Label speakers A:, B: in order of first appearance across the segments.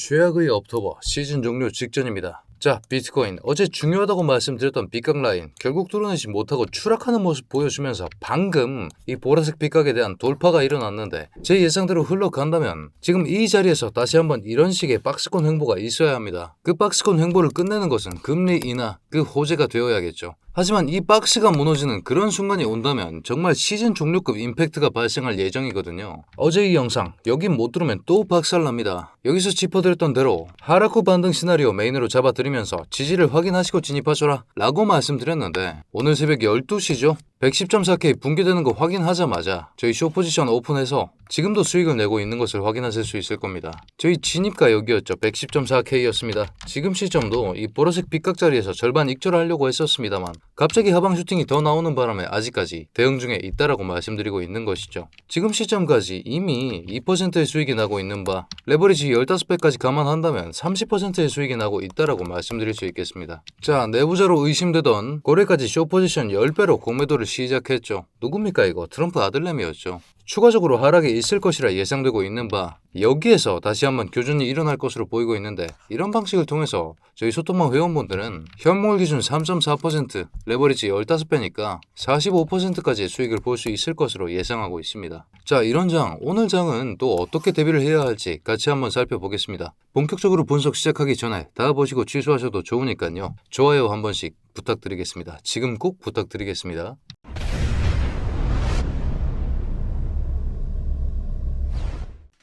A: 최악의 업토버 시즌 종료 직전입니다. 자, 비트코인 어제 중요하다고 말씀드렸던 빗각 라인 결국 뚫어내지 못하고 추락하는 모습 보여주면서 방금 이 보라색 빗각에 대한 돌파가 일어났는데 제 예상대로 흘러간다면 지금 이 자리에서 다시 한번 이런 식의 박스권 횡보가 있어야 합니다. 그 박스권 횡보를 끝내는 것은 금리 인하 그 호재가 되어야겠죠. 하지만 이 박스가 무너지는 그런 순간이 온다면 정말 시즌 종료급 임팩트가 발생할 예정이거든요. 어제 이 영상 여기 못 들으면 또 박살납니다. 여기서 짚어드렸던 대로 하라코 반등 시나리오 메인으로 잡아드리면서 지지를 확인하시고 진입하셔라 라고 말씀드렸는데 오늘 새벽 12시죠? 110.4K 붕괴되는 거 확인하자마자 저희 쇼포지션 오픈해서 지금도 수익을 내고 있는 것을 확인하실 수 있을 겁니다. 저희 진입가 여기였죠. 110.4K였습니다. 지금 시점도 이 보라색 빗각 자리에서 절반 익절을 하려고 했었습니다만 갑자기 하방 슈팅이 더 나오는 바람에 아직까지 대응 중에 있다라고 말씀드리고 있는 것이죠. 지금 시점까지 이미 2%의 수익이 나고 있는 바 레버리지 15배까지 감안한다면 30%의 수익이 나고 있다라고 말씀드릴 수 있겠습니다. 자 내부자로 의심되던 고래까지 쇼포지션 10배로 공매도를 시작했죠. 누굽니까 이거? 트럼프 아들내미였죠. 추가적으로 하락이 있을 것이라 예상되고 있는 바 여기에서 다시 한번 교전이 일어날 것으로 보이고 있는데 이런 방식을 통해서 저희 소통망 회원분들은 현물 기준 3.4% 레버리지 15배니까 45%까지의 수익을 볼 수 있을 것으로 예상하고 있습니다. 자 이런 장 오늘 장은 또 어떻게 대비를 해야 할지 같이 한번 살펴보겠습니다. 본격적으로 분석 시작하기 전에 다 보시고 취소하셔도 좋으니까요. 좋아요 한 번씩 부탁드리겠습니다. 지금 꼭 부탁드리겠습니다.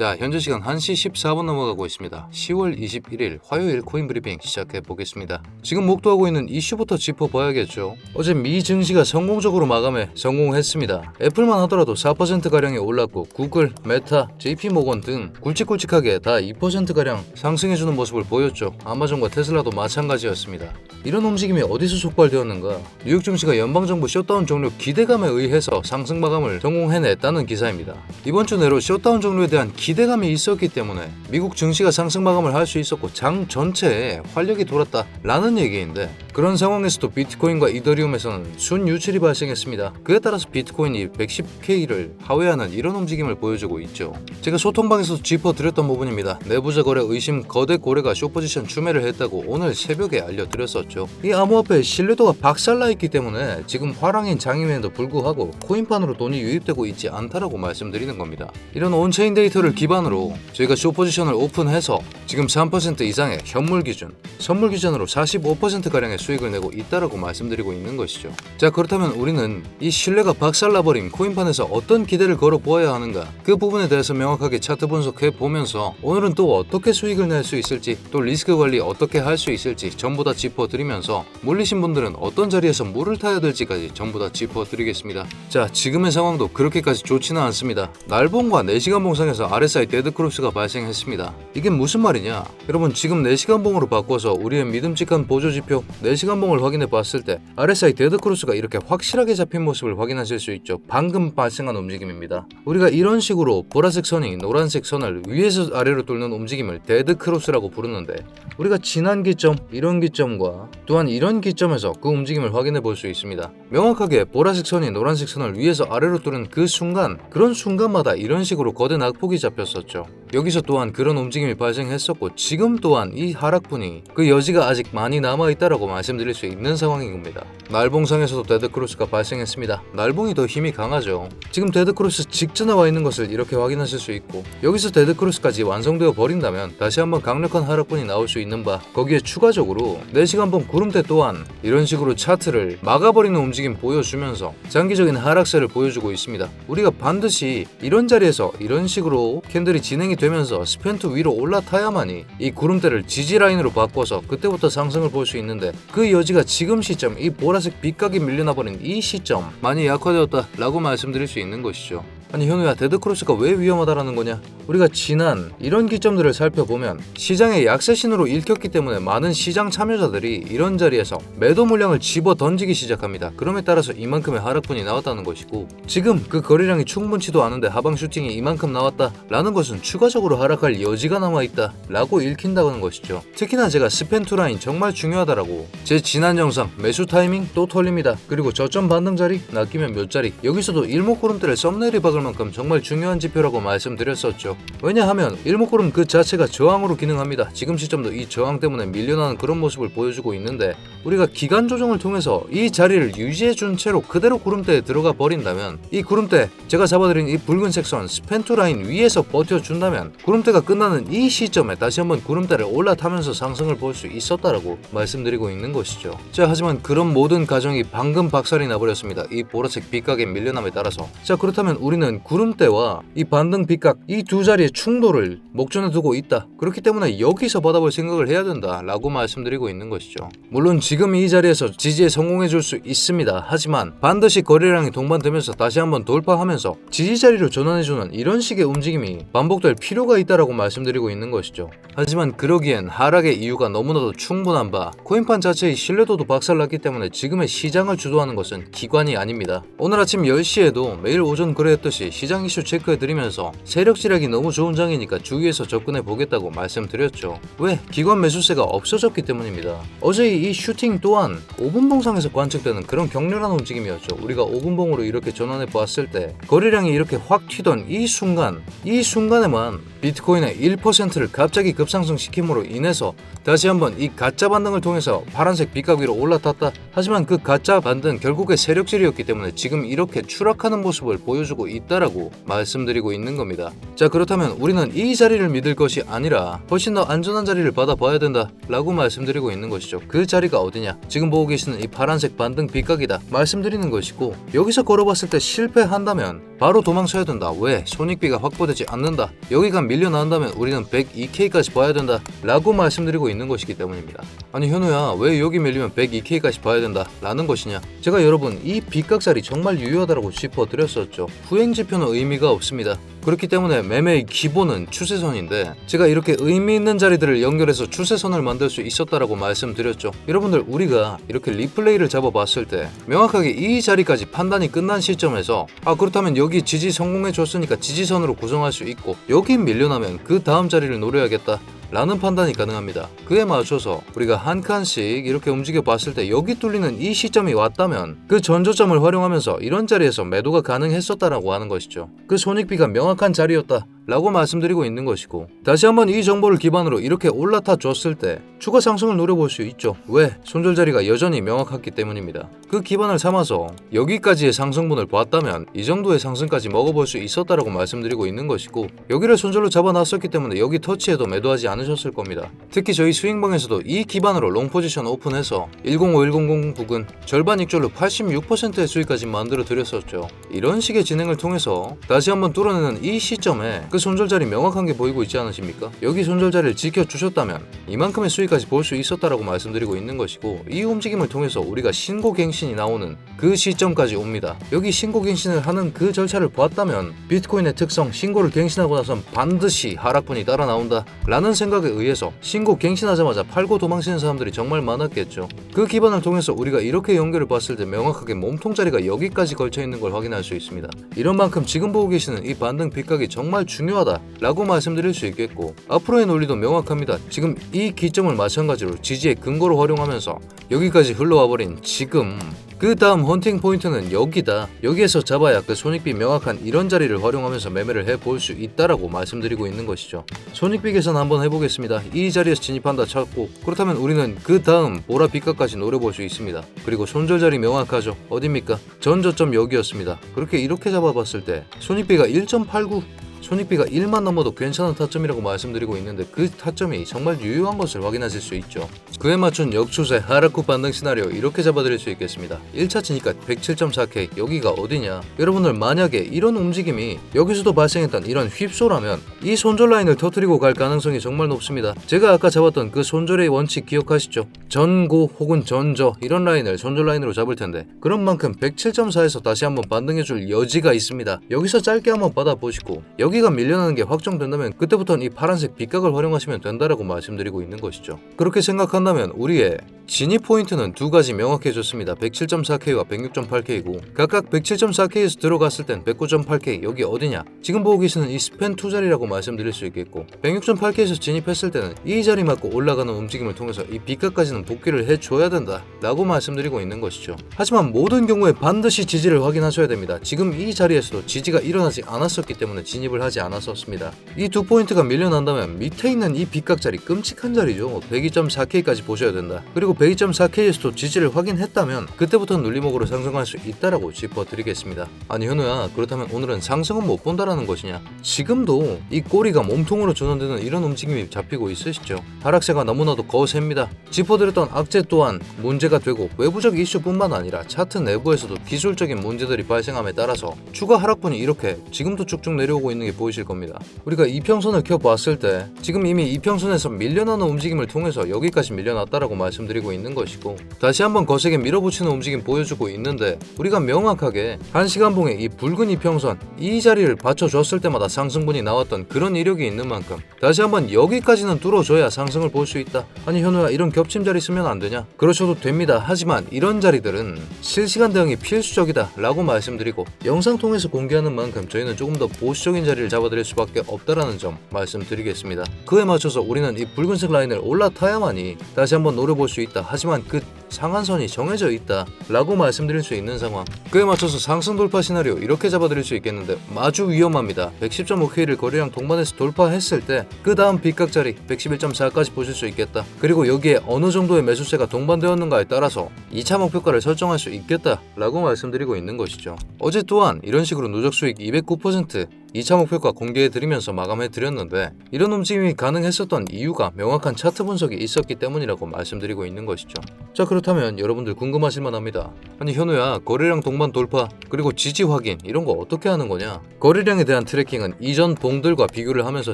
A: 자, 현재 시간 1시 14분 넘어가고 있습니다. 10월 21일 화요일 코인 브리핑 시작해 보겠습니다. 지금 목도하고 있는 이슈부터 짚어봐야겠죠. 어제 미 증시가 성공적으로 마감해 성공했습니다. 애플만 하더라도 4%가량이 올랐고 구글, 메타, JP모건 등 굵직굵직하게 다 2%가량 상승해주는 모습을 보였죠. 아마존과 테슬라도 마찬가지였습니다. 이런 움직임이 어디서 촉발되었는가? 뉴욕 증시가 연방정부 셧다운 종료 기대감에 의해서 상승 마감을 성공해냈다는 기사입니다. 이번 주 내로 셧다운 종료에 대한 기 대감이 있었기 때문에 미국 증시가 상승 마감을 할 수 있었고 장 전체에 활력이 돌았다라는 얘기인데 그런 상황에서도 비트코인과 이더리움에서는 순 유출이 발생했습니다. 그에 따라서 비트코인이 110K를 하회하는 이런 움직임을 보여주고 있죠. 제가 소통방에서 짚어드렸던 부분입니다. 내부자 거래 의심 거대 고래가 쇼포지션 추매를 했다고 오늘 새벽에 알려드렸었죠. 이 암호화폐 신뢰도가 박살나 있기 때문에 지금 화랑인 장임에도 불구하고 코인판으로 돈이 유입되고 있지 않다라고 말씀드리는 겁니다. 이런 온체인 데이터를 기반으로 저희가 쇼포지션을 오픈해서 지금 3% 이상의 현물 기준, 선물 기준으로 45%가량의 수익을 내고 있다라고 말씀드리고 있는 것이죠. 자 그렇다면 우리는 이 신뢰가 박살나버린 코인판에서 어떤 기대를 걸어 보아야 하는가 그 부분에 대해서 명확하게 차트 분석해 보면서 오늘은 또 어떻게 수익을 낼 수 있을지 또 리스크 관리 어떻게 할 수 있을지 전부 다 짚어드리면서 몰리신 분들은 어떤 자리에서 물을 타야 될지까지 전부 다 짚어드리겠습니다. 자 지금의 상황도 그렇게까지 좋지는 않습니다. 날봉과 4시간 봉상에서 RSI 데드크로스가 발생했습니다. 이게 무슨 말이냐? 여러분 지금 4시간 봉으로 바꿔서 우리의 믿음직한 보조지표 4시간 봉을 확인해 봤을 때 RSI 데드크로스가 이렇게 확실하게 잡힌 모습을 확인하실 수 있죠. 방금 발생한 움직임입니다. 우리가 이런 식으로 보라색 선이 노란색 선을 위에서 아래로 뚫는 움직임을 데드크로스라고 부르는데 우리가 지난 기점, 이런 기점과 또한 이런 기점에서 그 움직임을 확인해 볼 수 있습니다. 명확하게 보라색 선이 노란색 선을 위에서 아래로 뚫은 그 순간 그런 순간마다 이런 식으로 거대 낙폭이 잡 혔었죠. 여기서 또한 그런 움직임이 발생했었고 지금 또한 이 하락분이 그 여지가 아직 많이 남아있다라고 말씀드릴 수 있는 상황인 겁니다. 날봉상에서도 데드크로스가 발생했습니다. 날봉이 더 힘이 강하죠. 지금 데드크로스 직전에 와 있는 것을 이렇게 확인하실 수 있고 여기서 데드크로스까지 완성되어 버린다면 다시 한번 강력한 하락분이 나올 수 있는 바 거기에 추가적으로 4시간 봉 구름대 또한 이런 식으로 차트를 막아버리는 움직임 보여주면서 장기적인 하락세를 보여주고 있습니다. 우리가 반드시 이런 자리에서 이런 식으로 캔들이 진행이 되면서 스펜트 위로 올라타야만이 이 구름대를 지지 라인으로 바꿔서 그때부터 상승을 볼 수 있는데 그 여지가 지금 시점 이 보라색 빗각이 밀려나 버린 이 시점 많이 약화되었다 라고 말씀드릴 수 있는 것이죠. 아니 현우야 데드크로스가 왜 위험하다라는 거냐? 우리가 지난 이런 기점들을 살펴보면 시장의 약세 신호로 읽혔기 때문에 많은 시장 참여자들이 이런 자리에서 매도 물량을 집어 던지기 시작합니다. 그럼에 따라서 이만큼의 하락분이 나왔다는 것이고 지금 그 거래량이 충분치도 않은데 하방 슈팅이 이만큼 나왔다라는 것은 추가적 추가적으로 하락할 여지가 남아있다 라고 읽힌다는 것이죠. 특히나 제가 스펜투 라인 정말 중요하다라고 제 지난 영상 매수 타이밍 또 털립니다. 그리고 저점 반등 자리 낚이면 몇 자리 여기서도 일목구름대를 썸네일에 박을 만큼 정말 중요한 지표라고 말씀드렸었죠. 왜냐하면 일목구름 그 자체가 저항으로 기능합니다. 지금 시점도 이 저항 때문에 밀려나는 그런 모습을 보여주고 있는데 우리가 기간 조정을 통해서 이 자리를 유지해 준 채로 그대로 구름대에 들어가 버린다면 이 구름대 제가 잡아드린 이 붉은색 선 스펜투 라인 위에서 버텨준다면 구름대가 끝나는 이 시점에 다시 한번 구름대를 올라타면서 상승을 볼 수 있었다라고 말씀드리고 있는 것이죠. 자 하지만 그런 모든 가정이 방금 박살이 나버렸습니다. 이 보라색 빗각의 밀려남에 따라서 자 그렇다면 우리는 구름대와 이 반등 빗각 이 두 자리의 충돌을 목전에 두고 있다. 그렇기 때문에 여기서 받아볼 생각을 해야 된다 라고 말씀드리고 있는 것이죠. 물론 지금 이 자리에서 지지에 성공해 줄 수 있습니다. 하지만 반드시 거래량이 동반되면서 다시 한번 돌파하면서 지지 자리로 전환해주는 이런 식의 움직임이 반복될 필요가 있다라고 말씀드리고 있는 것이죠. 하지만 그러기엔 하락의 이유가 너무나도 충분한 바 코인판 자체의 신뢰도도 박살났기 때문에 지금의 시장을 주도하는 것은 기관이 아닙니다. 오늘 아침 10시에도 매일 오전 그랬듯이 시장 이슈 체크해드리면서 세력 지략이 너무 좋은 장이니까 주위에서 접근해 보겠다고 말씀드렸죠. 왜? 기관 매수세가 없어졌기 때문입니다. 어제의 이 슈팅 또한 5분봉상에서 관측되는 그런 격렬한 움직임이었죠. 우리가 5분봉으로 이렇게 전환해 보았을 때 거래량이 이렇게 확 튀던 이 순간, 이 순간에만 비트코인의 1%를 갑자기 급상승시킴으로 인해서 다시 한번 이 가짜 반등을 통해서 파란색 빗각 위로 올라탔다. 하지만 그 가짜 반등 결국에 세력질이었기 때문에 지금 이렇게 추락하는 모습을 보여주고 있다 라고 말씀드리고 있는 겁니다. 자 그렇다면 우리는 이 자리를 믿을 것이 아니라 훨씬 더 안전한 자리를 받아봐야 된다라고 말씀드리고 있는 것이죠. 그 자리가 어디냐? 지금 보고 계시는 이 파란색 반등 빗각이다 말씀드리는 것이고 여기서 걸어봤을 때 실패한다면 바로 도망쳐야 된다. 왜? 손익비가 확보되지 않는다. 여기가 밀려나온다면 우리는 102K까지 봐야 된다. 라고 말씀드리고 있는 것이기 때문입니다. 아니 현우야 왜 여기 밀리면 102K까지 봐야 된다. 라는 것이냐? 제가 여러분 이 빗각살이 정말 유효하다고 짚어드렸었죠. 후행 지표는 의미가 없습니다. 그렇기 때문에 매매의 기본은 추세선인데 제가 이렇게 의미 있는 자리들을 연결해서 추세선을 만들 수 있었다라고 말씀드렸죠. 여러분들 우리가 이렇게 리플레이를 잡아봤을 때 명확하게 이 자리까지 판단이 끝난 시점에서 아 그렇다면 여기 지지 성공해 줬으니까 지지선으로 구성할 수 있고 여기 밀려나면 그 다음 자리를 노려야겠다. 라는 판단이 가능합니다. 그에 맞춰서 우리가 한 칸씩 이렇게 움직여 봤을 때 여기 뚫리는 이 시점이 왔다면 그 전저점을 활용하면서 이런 자리에서 매도가 가능했었다라고 하는 것이죠. 그 손익비가 명확한 자리였다. 라고 말씀드리고 있는 것이고 다시 한번 이 정보를 기반으로 이렇게 올라타 줬을 때 추가 상승을 노려볼 수 있죠. 왜? 손절 자리가 여전히 명확했기 때문입니다. 그 기반을 삼아서 여기까지의 상승분을 봤다면 이 정도의 상승까지 먹어볼 수 있었다라고 말씀드리고 있는 것이고 여기를 손절로 잡아놨었기 때문에 여기 터치해도 매도하지 않으셨을 겁니다. 특히 저희 스윙방에서도 이 기반으로 롱 포지션 오픈해서 105100 부근 절반 익절로 86%의 수익까지 만들어 드렸었죠. 이런 식의 진행을 통해서 다시 한번 뚫어내는 이 시점에 그 손절 자리 명확한 게 보이고 있지 않으십니까? 여기 손절 자리를 지켜주셨다면 이만큼의 수익까지 볼 수 있었다라고 말씀드리고 있는 것이고 이 움직임을 통해서 우리가 신고갱신이 나오는 그 시점까지 옵니다. 여기 신고갱신을 하는 그 절차를 보았다면 비트코인의 특성 신고를 갱신하고 나선 반드시 하락분이 따라 나온다 라는 생각에 의해서 신고 갱신하자마자 팔고 도망치는 사람들이 정말 많았겠죠. 그 기반을 통해서 우리가 이렇게 연결을 봤을 때 명확하게 몸통 자리가 여기까지 걸쳐 있는 걸 확인할 수 있습니다. 이런 만큼 지금 보고 계시는 이 반등 빗각이 정말 중요 하다 라고 말씀드릴 수 있겠고 앞으로의 논리도 명확합니다. 지금 이 기점을 마찬가지로 지지의 근거로 활용하면서 여기까지 흘러와 버린 지금 그 다음 헌팅 포인트는 여기다. 여기에서 잡아야 그 손익비 명확한 이런 자리를 활용하면서 매매를 해볼 수 있다라고 말씀드리고 있는 것이죠. 손익비 계산 한번 해보겠습니다. 이 자리에서 진입한다 찾고 그렇다면 우리는 그 다음 보라 빗각까지 노려볼 수 있습니다. 그리고 손절 자리 명확하죠. 어딥니까? 전저점 여기였습니다. 그렇게 이렇게 잡아봤을 때 손익비가 1.89 손익비가 1만 넘어도 괜찮은 타점이라고 말씀드리고 있는데 그 타점이 정말 유효한 것을 확인하실 수 있죠. 그에 맞춘 역추세 하락후 반등 시나리오 이렇게 잡아드릴 수 있겠습니다. 1차 치니까 107.4K 여기가 어디냐? 여러분들 만약에 이런 움직임이 여기서도 발생했던 이런 휩소라면 이 손절 라인을 터뜨리고 갈 가능성이 정말 높습니다. 제가 아까 잡았던 그 손절의 원칙 기억하시죠? 전고 혹은 전저 이런 라인을 손절 라인으로 잡을 텐데 그런 만큼 107.4에서 다시 한번 반등해줄 여지가 있습니다. 여기서 짧게 한번 받아보시고 여기 가 밀려나는 게 확정된다면 그때부터는 이 파란색 빗각을 활용하시면 된다라고 말씀드리고 있는 것이죠. 그렇게 생각한다면 우리의 진입 포인트는 두 가지 명확해졌습니다. 107.4K와 106.8K고 각각 107.4K에서 들어갔을 땐 109.8K 여기 어디냐? 지금 보고 계시는 이 스팬 두 자리라고 말씀드릴 수 있겠고 106.8K에서 진입했을 때는 이 자리 맞고 올라가는 움직임을 통해서 이 빗각까지는 복귀를 해줘야 된다 라고 말씀드리고 있는 것이죠. 하지만 모든 경우에 반드시 지지를 확인하셔야 됩니다. 지금 이 자리에서도 지지가 일어나지 않았었기 때문에 진입을 하지 않았었습니다. 이 두 포인트가 밀려난다면 밑에 있는 이 빗각 자리 끔찍한 자리죠. 102.4K까지 보셔야 된다. 그리고 102.4K에서도 지지를 확인했다면 그때부터 눌림목으로 상승할 수 있다라고 짚어드리겠습니다. 아니 현우야 그렇다면 오늘은 상승은 못 본다라는 것이냐? 지금도 이 꼬리가 몸통으로 전환되는 이런 움직임이 잡히고 있으시죠? 하락세가 너무나도 거셉니다. 짚어드렸던 악재 또한 문제가 되고 외부적 이슈뿐만 아니라 차트 내부에서도 기술적인 문제들이 발생함에 따라서 추가 하락분이 이렇게 지금도 쭉쭉 내려오고 있는 게 보이실 겁니다. 우리가 이평선을 켜봤을 때 지금 이미 이평선에서 밀려나는 움직임을 통해서 여기까지 밀려났다라고 말씀드리고 있는 것이고 다시 한번 거세게 밀어붙이는 움직임 보여주고 있는데 우리가 명확하게 한 시간봉의 이 붉은 이평선 이 자리를 받쳐줬을 때마다 상승분이 나왔던 그런 이력이 있는 만큼 다시 한번 여기까지는 뚫어줘야 상승을 볼 수 있다. 아니 현우야 이런 겹침 자리 쓰면 안 되냐? 그러셔도 됩니다. 하지만 이런 자리들은 실시간 대응이 필수적이다 라고 말씀드리고 영상 통해서 공개하는 만큼 저희는 조금 더 보수적인 자리를 잡아드릴 수밖에 없다라는 점 말씀드리겠습니다. 그에 맞춰서 우리는 이 붉은색 라인을 올라타야만이 다시 한번 노려볼 수 있다. 하지만 그 상한선이 정해져 있다 라고 말씀드릴 수 있는 상황. 그에 맞춰서 상승 돌파 시나리오 이렇게 잡아드릴 수 있겠는데 아주 위험합니다. 110.5K를 거래량 동반해서 돌파했을 때 그 다음 빗각자리 111.4까지 보실 수 있겠다. 그리고 여기에 어느 정도의 매수세가 동반되었는가에 따라서 2차 목표가를 설정할 수 있겠다 라고 말씀드리고 있는 것이죠. 어제 또한 이런 식으로 누적 수익 209% 2차 목표가 공개해드리면서 마감해드렸는데 이런 움직임이 가능했었던 이유가 명확한 차트 분석이 있었기 때문이라고 말씀드리고 있는 것이죠. 자 그 렇다면 여러분들 궁금하실만 합니다. 아니 현우야 거래량 동반 돌파 그리고 지지 확인 이런 거 어떻게 하는 거냐? 거래량에 대한 트래킹은 이전 봉들과 비교를 하면서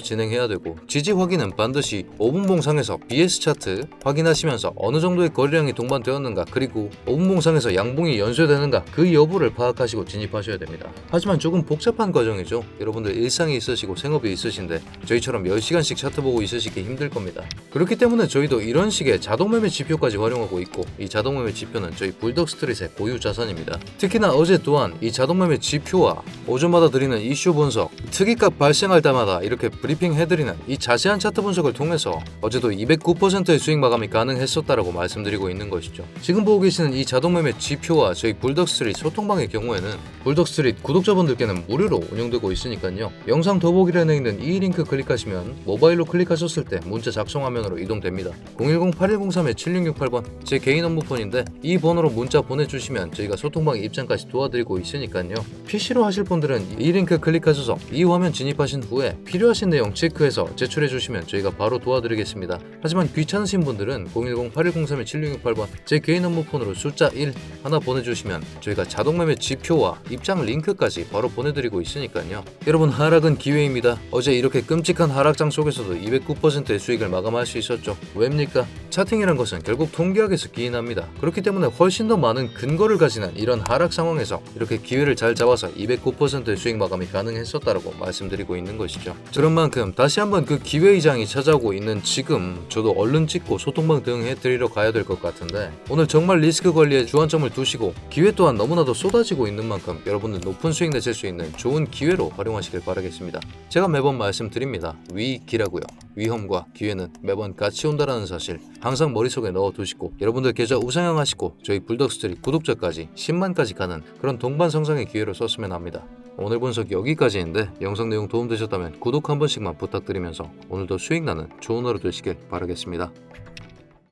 A: 진행해야 되고 지지 확인은 반드시 5분봉 상에서 BS 차트 확인하시면서 어느 정도의 거래량이 동반되었는가 그리고 5분봉 상에서 양봉이 연쇄되는가 그 여부를 파악하시고 진입하셔야 됩니다. 하지만 조금 복잡한 과정이죠. 여러분들 일상이 있으시고 생업이 있으신데 저희처럼 10시간씩 차트 보고 있으시기 힘들 겁니다. 그렇기 때문에 저희도 이런 식의 자동 매매 지표까지 활용하고 있고 이 자동 매매 지표는 저희 불덕 스트릿의 고유 자산입니다. 특히나 어제 또한 이 자동 매매 지표와 오전마다 드리는 이슈 분석, 특이값 발생할 때마다 이렇게 브리핑 해드리는 이 자세한 차트 분석을 통해서 어제도 209%의 수익 마감이 가능했었다라고 말씀드리고 있는 것이죠. 지금 보고 계시는 이 자동 매매 지표와 저희 불덕 스트릿 소통방의 경우에는 불덕 스트릿 구독자분들께는 무료로 운영되고 있으니까요. 영상 더보기란에 있는 이 링크 클릭하시면 모바일로 클릭하셨을 때 문자 작성 화면으로 이동됩니다. 010-8103-7668번 제 개인 업무폰인데 이 번호로 문자 보내주시면 저희가 소통방 입장까지 도와드리고 있으니까요. PC로 하실 분들은 이 링크 클릭하셔서 이 화면 진입하신 후에 필요하신 내용 체크해서 제출해 주시면 저희가 바로 도와드리겠습니다. 하지만 귀찮으신 분들은 010-8103-7668번 제 개인 업무폰으로 숫자 1 하나 보내주시면 저희가 자동매매 지표와 입장 링크까지 바로 보내드리고 있으니까요. 여러분 하락은 기회입니다. 어제 이렇게 끔찍한 하락장 속에서도 209%의 수익을 마감할 수 있었죠. 왜입니까? 차팅이란 것은 결국 통계학에서 기인합니다. 그렇기 때문에 훨씬 더 많은 근거를 가지는 이런 하락 상황에서 이렇게 기회를 잘 잡아서 209%의 수익 마감이 가능했었다라고 말씀드리고 있는 것이죠. 그런 만큼 다시 한번 그 기회 이장이 찾아오고 있는 지금 저도 얼른 찍고 소통방 등 해 드리러 가야 될 것 같은데 오늘 정말 리스크 관리에 주안점을 두시고 기회 또한 너무나도 쏟아지고 있는 만큼 여러분들 높은 수익 내실 수 있는 좋은 기회로 활용하시길 바라겠습니다. 제가 매번 말씀드립니다. 위기라고요. 위험과 기회는 매번 같이 온다라는 사실 항상 머릿속에 넣어 두시고 여러분들 계좌 우상향 하시고 저희 불덕스트리 구독자까지 10만까지 가는 그런 동반 성장의 기회로 썼으면 합니다. 오늘 분석 여기까지인데 영상 내용 도움되셨다면 구독 한 번씩만 부탁드리면서 오늘도 수익 나는 좋은 하루 되시길 바라겠습니다.